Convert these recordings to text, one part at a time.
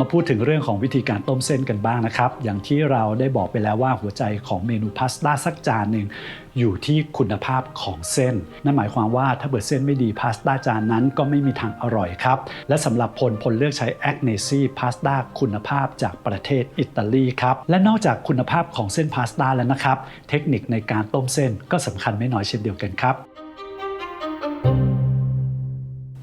มาพูดถึงเรื่องของวิธีการต้มเส้นกันบ้างนะครับ อย่างที่เราได้บอกไปแล้วว่าหัวใจของเมนูพาสต้าสักจานหนึ่งอยู่ที่คุณภาพของเส้น นั่นหมายความว่าถ้าเกิดเส้นไม่ดีพาสต้าจานนั้นก็ไม่มีทางอร่อยครับ และสำหรับพลพลเลือกใช้แอคเนซี่พาสต้าคุณภาพจากประเทศอิตาลีครับ และนอกจากคุณภาพของเส้นพาสต้าแล้วนะครับ เทคนิคในการต้มเส้นก็สำคัญไม่น้อยเช่นเดียวกันครับ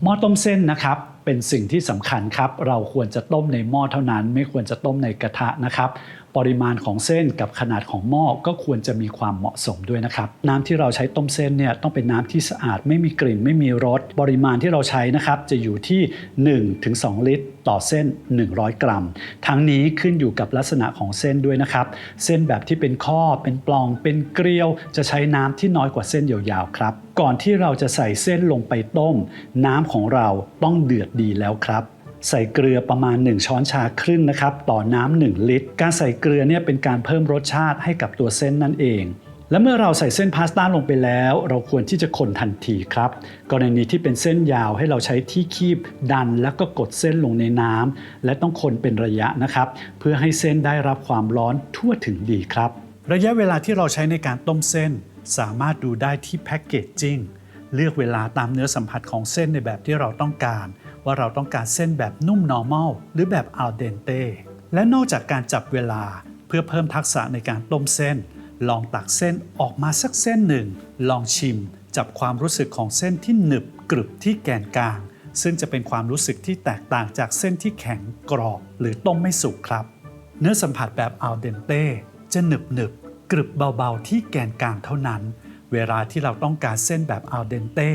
หม้อต้มเส้นนะครับ เป็นสิ่งที่สำคัญครับ เราควรจะต้มในหม้อเท่านั้น ไม่ควรจะต้มในกระทะนะครับ ปริมาณของเส้นกับขนาดของหม้อก็ควรจะมีความเหมาะสมด้วยนะครับ น้ำที่เราใช้ต้มเส้นเนี่ยต้องเป็นน้ำที่สะอาดไม่มีกลิ่นไม่มีรสปริมาณที่เราใช้นะครับจะอยู่ที่ 1-2 ลิตรต่อเส้น 100 กรัม ทั้งนี้ขึ้นอยู่กับลักษณะของเส้นด้วยนะครับ เส้นแบบที่เป็นข้อ เป็นปลอง เป็นเกลียว จะใช้น้ำที่น้อยกว่าเส้นยาวๆครับ ก่อนที่เราจะใส่เส้นลงไปต้ม น้ำของเราต้องเดือดดีแล้วครับ ใส่เกลือประมาณ 1 ช้อนชาครึ่งนะครับต่อน้ำ1ลิตร การใส่เกลือเนี่ยเป็นการเพิ่มรสชาติให้กับตัวเส้นนั่นเอง และเมื่อเราใส่เส้นพาสต้าลงไปแล้ว เราควรที่จะคนทันทีครับ กรณีที่เป็นเส้นยาวให้เราใช้ที่คีบดันแล้วก็กดเส้นลงในน้ำและต้องคนเป็นระยะนะครับ เพื่อให้เส้นได้รับความร้อนทั่วถึงดีครับ ระยะเวลาที่เราใช้ในการต้มเส้น สามารถดูได้ที่แพ็กเกจจิ้งเลือกเวลาตามเนื้อสัมผัสของเส้นในแบบที่เราต้องการ ว่าเราต้องการเส้นแบบนุ่ม normal หรือแบบ al dente และนอกจากการจับเวลาเพื่อเพิ่มทักษะในการต้มเส้น ลองตักเส้นออกมาสักเส้นหนึ่ง ลองชิม จับความรู้สึกของเส้นที่หนึบกรึบที่แกนกลาง ซึ่งจะเป็นความรู้สึกที่แตกต่างจากเส้นที่แข็งกรอบ หรือต้มไม่สุกครับ เนื้อสัมผัสแบบ al dente จะหนึบหนึบกรึบเบาๆที่แกนกลางเท่านั้น เวลาที่เราต้องการเส้นแบบ al dente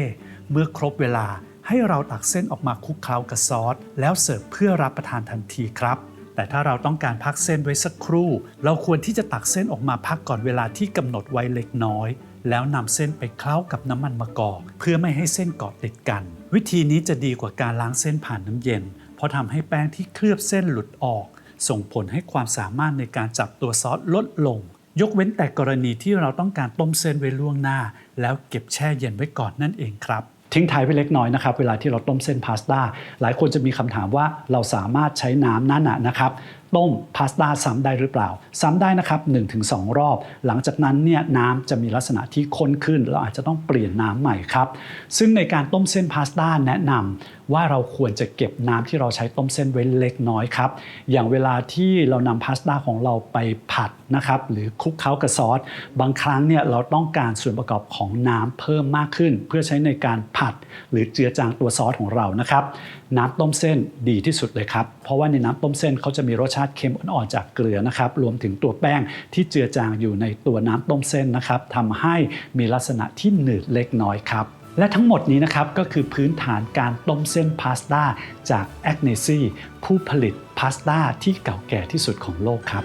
เมื่อครบเวลา ให้เราตักเส้นออกมาคลุกเคล้ากับซอส แล้วเสิร์ฟเพื่อรับประทานทันทีครับ แต่ถ้าเราต้องการพักเส้นไว้สักครู่ เราควรที่จะตักเส้นออกมาพักก่อนเวลาที่กำหนดไว้เล็กน้อย แล้วนำเส้นไปเคล้ากับน้ำมันมะกอก เพื่อไม่ให้เส้นเกาะติดกัน วิธีนี้จะดีกว่าการล้างเส้นผ่านน้ำเย็น เพราะทำให้แป้งที่เคลือบเส้นหลุดออก ส่งผลให้ความสามารถในการจับตัวซอสลดลงยกเว้นแต่กรณีที่เราต้องการต้มเส้นไว้ล่วงหน้า แล้วเก็บแช่เย็นไว้ก่อนนั่นเองครับ ทิ้งท้ายไปเล็กน้อยนะครับ เวลาที่เราต้มเส้นพาสต้าหลายคนจะมีคำถามว่าเราสามารถใช้น้ำนั่นนะครับต้มพาสต้าซ้ำได้หรือเปล่า ซ้ำได้นะครับ1-2 รอบ หลังจากนั้นเนี่ยน้ำจะมีลักษณะที่ข้นขึ้นเราอาจจะต้องเปลี่ยนน้ำใหม่ครับซึ่งในการต้มเส้นพาสต้าแนะนำว่าเราควรจะเก็บน้ำที่เราใช้ต้มเส้นไว้เล็กน้อยครับอย่างเวลาที่เรานำพาสต้าของเราไปผัดนะครับหรือคลุกเคล้ากับซอสบางครั้งเนี่ยเราต้องการส่วนประกอบของน้ำเพิ่มมากขึ้น เพื่อใช้ในการผัด หรือเจือจางตัวซอสของเรานะครับน้ำต้มเส้นดีที่สุดเลยครับเพราะว่าในน้ำต้มเส้นเขาจะมีรสชาติเค็มอ่อนๆจากเกลือนะครับรวมถึงตัวแป้งที่เจือจางอยู่ในตัวน้ำต้มเส้นนะครับทำให้มีลักษณะที่หนืดเล็กน้อยครับและทั้งหมดนี้นะครับก็คือพื้นฐานการต้มเส้นพาสต้าจากแอคเนซีผู้ผลิตพาสต้าที่เก่าแก่ที่สุดของโลกครับ